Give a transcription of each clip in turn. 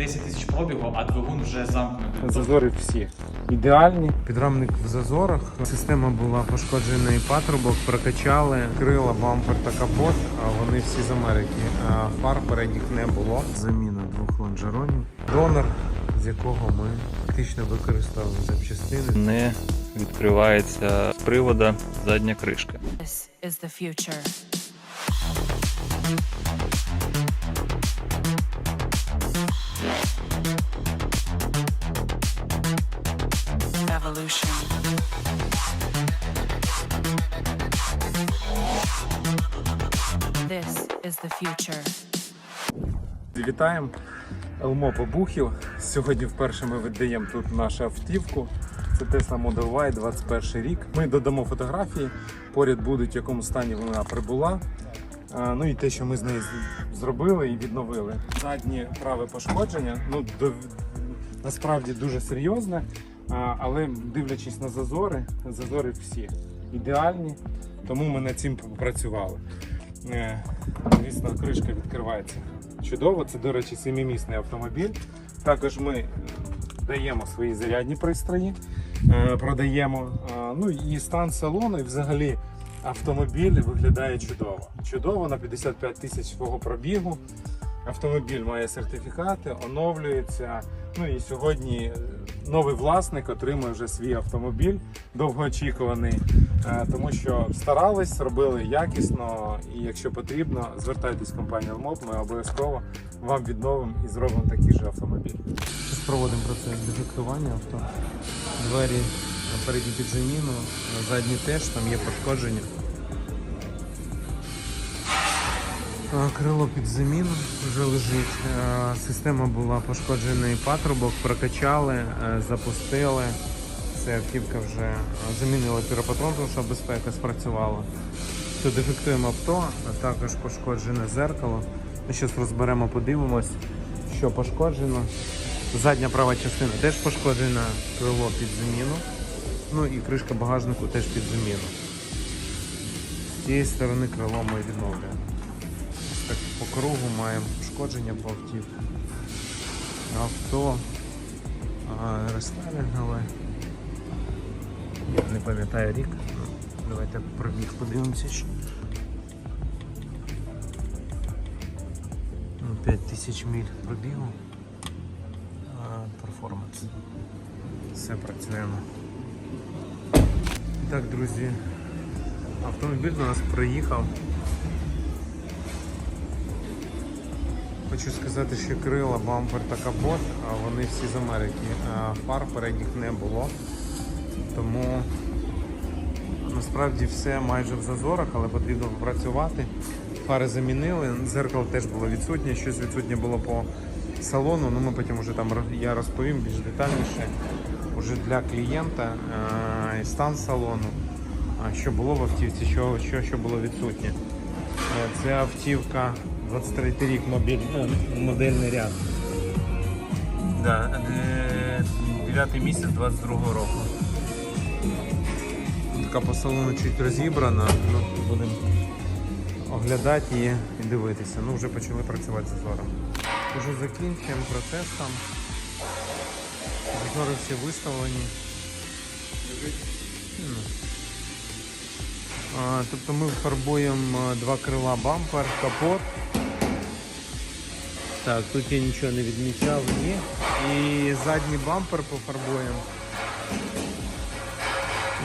10 тисяч пробігу, а двигун вже замкнутий. Зазори всі ідеальні. Підрамник в зазорах. Система була пошкоджена і патрубок, прокачали крила, бампер та капот. А вони всі з Америки. А фар передніх не було. Заміна двох лонжеронів. Донор, з якого ми фактично використовували запчастини. Не відкривається з привода задня кришка. This is the future. Evolution. This is the future. Вітаємо! Елмо Побухів. Сьогодні вперше ми віддаємо тут нашу автівку. Це Tesla Model Y 21 рік. Ми додамо фотографії. Поряд будуть в якому стані вона прибула. Ну і те, що ми з нею зробили і відновили. Заднє праве пошкодження. Ну до, насправді дуже серйозне. Але дивлячись на зазори, зазори всі ідеальні. Тому ми над цим попрацювали. Е, Звісно, кришка відкривається чудово. Це, до речі, семимісний автомобіль. Також ми е, даємо свої зарядні пристрої, е, продаємо. Ну і стан салону, і взагалі автомобіль виглядає чудово. Чудово на 55 тисяч свого пробігу. Автомобіль має сертифікати, оновлюється. Ну і сьогодні новий власник отримує вже свій автомобіль, довгоочікуваний, е, тому що старались, робили якісно. І якщо потрібно, звертайтесь в компанію Almop, ми обов'язково вам відновимо і зробимо такий же автомобіль. Зараз проводимо процес дефектування авто. Двері на передню під заміну, задні теж там є пошкодження. Крило під заміну вже лежить. Система була пошкоджена і патрубок, прокачали, е, запустили. Це автівка вже е, замінила піропатрон, тому що безпека спрацювала. То дефектуємо авто, а також пошкоджене зеркало. Ми зараз розберемо, подивимось, що пошкоджено. Задня права частина теж пошкоджена, крило під заміну. Ну і кришка багажнику теж під заміну. З цієї сторони крило ми відновлюємо. Так по кругу маємо пошкодження по автівці. Авто рестайлінгове. Не пам'ятаю рік. Ну, Давайте пробіг подивимося. ще. Ну, 5 тисяч миль пробігу. Перформанс. Все працюємо. Так, друзі, автомобіль до нас приїхав. Хочу сказати, що крила, бампер та капот, вони всі з Америки. Фар передніх не було. Тому насправді все майже в зазорах, але потрібно попрацювати. Фари замінили, зеркало теж було відсутнє, щось відсутнє було по салону. Ну ми потім вже там я розповім більш детальніше уже для клієнта е, стан салону, що було в автівці, що, що, що було відсутнє. Е, Це автівка 23 рік мобіль, е, модельний ряд. Да, 9 місяць 22 року. Така по салону чуть розібрана, ну, будемо оглядати її і дивитися. Ну, вже почали працювати з зазором. Уже закінчуємо процес там. Зазори всі виставлені. Ну. Тобто ми фарбуємо два крила бампер, капот. Так, тут я нічого не відмічав, ні. І задній бампер пофарбуємо.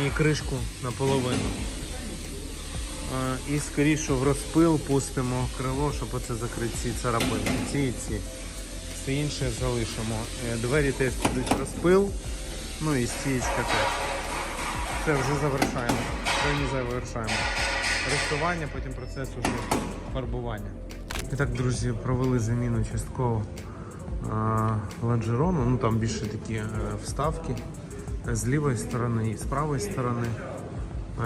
І кришку наполовину. І скоріше в розпил пустимо крило, щоб оце закрити ці царапини. Ці і ці. Все інше залишимо. Е, Двері теж підуть в розпил. Ну і стієчка теж. Це вже завершаємо. Це не завершаємо. Рихтування, потім процес уже фарбування. І так, друзі, провели заміну частково лонжерону. Ну там більше такі е, вставки з лівої сторони і з правої сторони.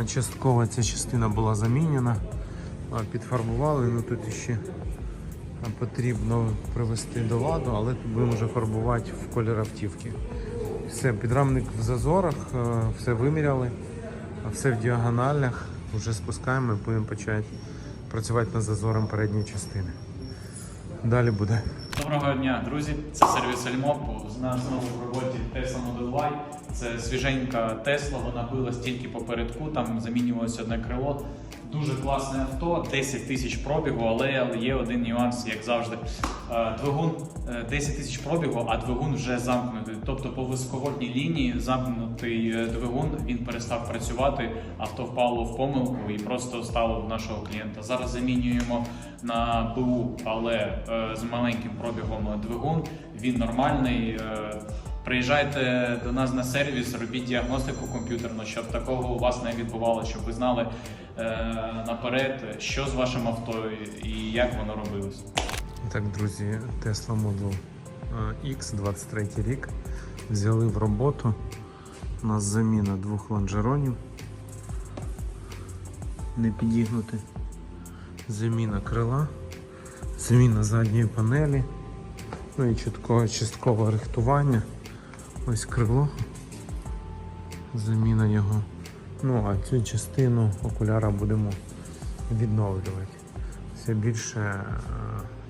Частково ця частина була замінена, підфарбували. Ну тут ще потрібно привести до ладу, але тут будемо вже фарбувати в колір автівки. Все, підрамник в зазорах, е, все виміряли, все в діагоналях. Вже спускаємо і будемо почати працювати над зазором передньої частини. Далі буде. Доброго дня, друзі! Це сервіс Ельмоп. З нас знову в роботі Tesla Model Y. Це свіженька Tesla, вона билась тільки попередку, там замінювалося одне крило. Дуже класне авто, 10 тисяч пробігу, але є один нюанс, як завжди. Е, Двигун е, 10 тисяч пробігу, а двигун вже замкнутий. Тобто по високовольтній лінії замкнутий е, двигун, він перестав працювати, авто впало в помилку і просто стало в нашого клієнта. Зараз замінюємо на БУ, але е, з маленьким пробігом двигун. Він нормальний. Е, Приїжджайте до нас на сервіс, робіть діагностику комп'ютерну, щоб такого у вас не відбувалося, щоб ви знали е, наперед, що з вашим авто і як воно робилось. Так, друзі, Tesla Model е, X 23 рік. Взяли в роботу. У нас заміна двох лонжеронів. Не підігнути. Заміна крила, заміна задньої панелі. Ну і чітко, часткове рихтування. Ось крило. Заміна його. Ну а цю частину окуляра будемо відновлювати. Все більше е,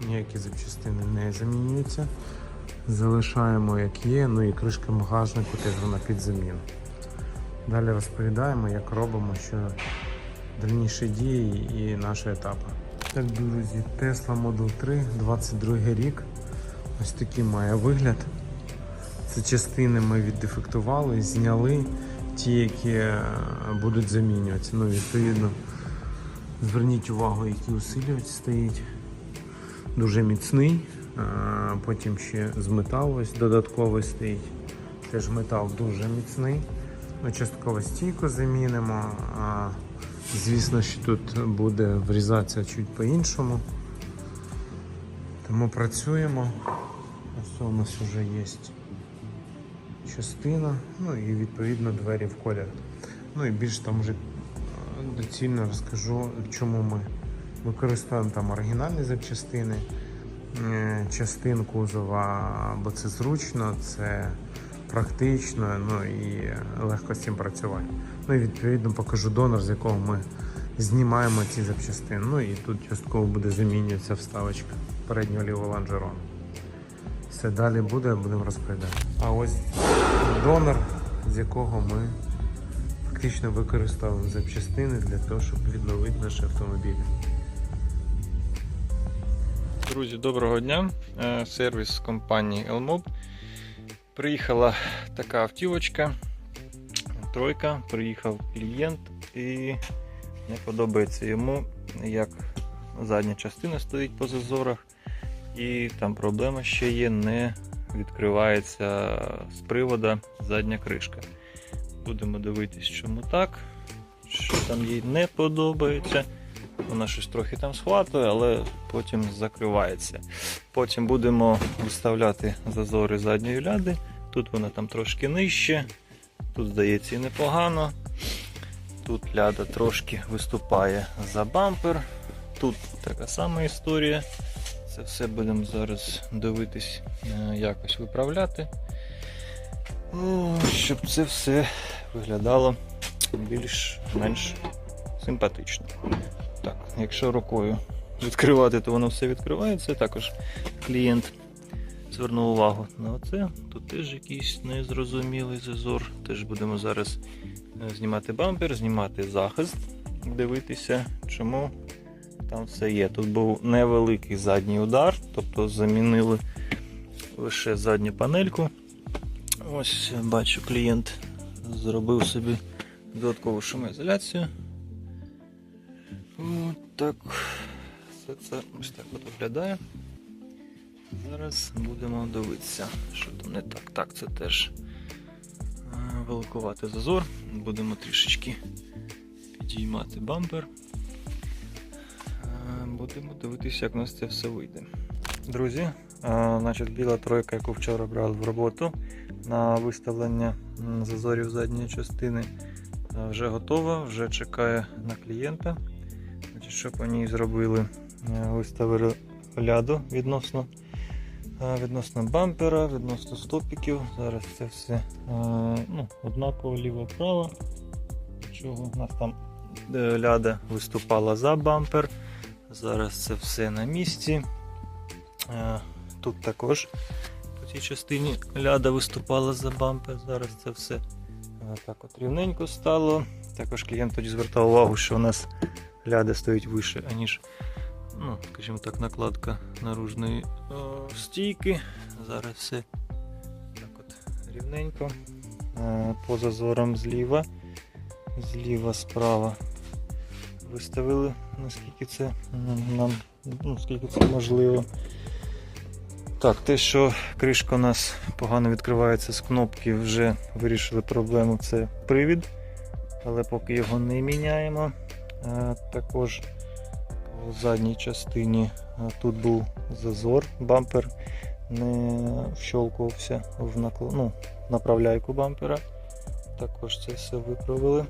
ніякі запчастини не замінюються. Залишаємо як є, ну і кришка багажнику теж вона під заміну. Далі розповідаємо, як робимо, що дальніші дії і наші етапи. Так, друзі, Tesla Model 3, 22 рік. Ось такий має вигляд. Це частини ми віддефектували, зняли ті, які е, будуть замінюватися. Ну, відповідно, Зверніть увагу, який усилювач стоїть. Дуже міцний. Потім ще з металу ось додатковий стоїть. Теж метал дуже міцний. Ми частково стійку замінимо. Звісно, що тут буде врізатися чуть по-іншому. Тому працюємо. Ось у нас вже є частина, ну і відповідно двері в колір. Ну і більш там вже доцільно розкажу, чому ми використовуємо там оригінальні запчастини, е, частин кузова, бо це зручно, це практично, ну і легко з цим працювати. Ну і відповідно покажу донор, з якого ми знімаємо ці запчастини. Ну і тут частково буде замінюватися вставочка переднього лівого лонжерону. Все далі буде, будемо розповідати. А ось донор, з якого ми фактично використовуємо запчастини для того, щоб відновити наші автомобілі. Друзі, доброго дня. Е, Сервіс компанії Elmob. Приїхала така автівочка. Тройка, приїхав клієнт і не подобається йому, як задня частина стоїть по зазорах. І там проблема ще є, не відкривається з привода задня кришка. Будемо дивитись, чому так, що там їй не подобається. Вона щось трохи там схватує, але потім закривається. Потім будемо виставляти зазори задньої ляди. Тут вона там трошки нижче, тут здається і непогано. Тут ляда трошки виступає за бампер. Тут така сама історія. Це все будемо зараз дивитись, е, якось виправляти. Щоб це все виглядало більш-менш симпатично. Так, якщо рукою відкривати, то воно все відкривається. Також клієнт звернув увагу на оце. Тут теж якийсь незрозумілий зазор. Теж будемо зараз е, знімати бампер, знімати захист, дивитися, чому там все є. Тут був невеликий задній удар, тобто замінили лише задню панельку. Ось бачу, клієнт зробив собі додаткову шумоізоляцію. От так. Все це ось так от виглядає. Зараз будемо дивитися, що там не так. Так, це теж е, великуватий зазор. Будемо трішечки підіймати бампер. Будемо дивитися, як у нас це все вийде. Друзі, е, значить, біла тройка, яку вчора брали в роботу на виставлення зазорів задньої частини, е, вже готова, вже чекає на клієнта. Значить, що по ній зробили? Е, Виставили ляду відносно, відносно бампера, відносно стопіків. Зараз це все ну, однаково ліво-право. У нас там ляда виступала за бампер. Зараз це все на місці. Е, Тут також по цій частині ляда виступала за бампер. Зараз це все е, так от рівненько стало. Також клієнт тоді звертав увагу, що у нас ляда стоїть вище, аніж, ну, скажімо так, накладка наружної о, стійки. Зараз все так от рівненько. Е, По зазорам зліва, зліва, справа. Виставили, наскільки це нам, ну, скільки це можливо. Так, те, що кришка у нас погано відкривається з кнопки, вже вирішили проблему. Це привід, але поки його не міняємо. Е, Також по задній частині е, тут був зазор, бампер не вщолкувався в накл... ну, направляйку бампера. Також це все виправили.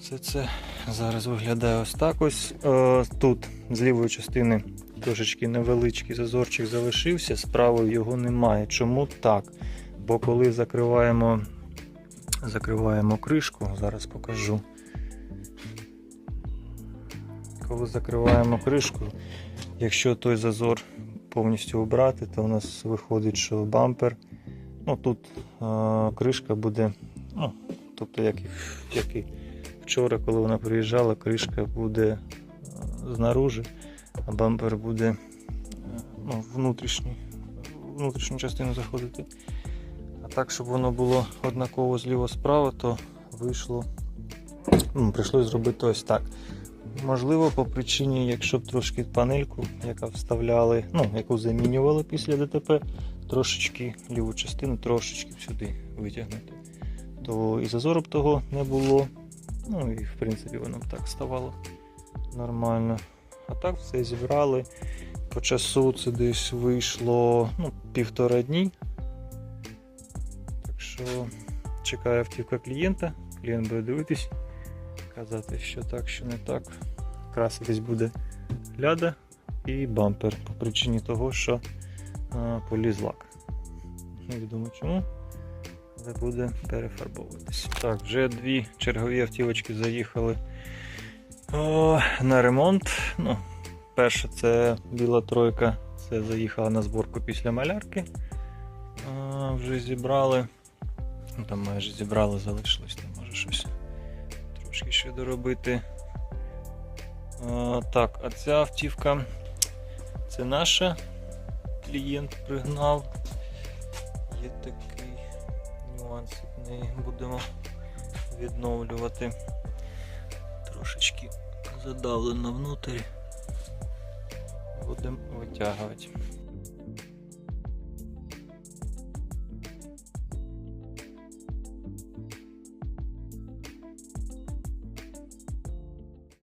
Все це зараз виглядає ось так ось. Е, Тут з лівої частини трошечки невеличкий зазорчик залишився, з правої його немає. Чому так? Бо коли закриваємо, закриваємо кришку, зараз покажу. Коли закриваємо кришку, якщо той зазор повністю обрати, то у нас виходить, що бампер, ну тут е, кришка буде, ну, тобто як як і вчора, коли вона приїжджала, кришка буде е, знаружи, а бампер буде е, ну, внутрішній, внутрішню частину заходити. А так, щоб воно було однаково зліво-справа, то вийшло, ну, прийшлось зробити ось так. Можливо, по причині, якщо б трошки панельку, яка вставляли, ну, яку замінювали після ДТП, трошечки ліву частину, трошечки сюди витягнути, то і зазору б того не було. Ну і в принципі воно так ставало нормально. А так все зібрали. По часу це десь вийшло ну, півтора дні. Так що чекає автівка клієнта. Клієнт буде дивитись, казати, що так, що не так. Краситись буде ляда і бампер по причині того, що а, поліз лак. Невідомо чому, де буде перефарбовуватись. Так, вже дві чергові автівочки заїхали о, на ремонт. Ну, Перша це біла тройка, це заїхала на зборку після малярки. А, Вже зібрали. Ну, Там майже зібрали, залишилось, там може щось трошки ще доробити. А, Так, а ця автівка це наша. Клієнт пригнав. Є таке. 20 будемо відновлювати. Трошечки задавлено внутрі. Будемо витягувати.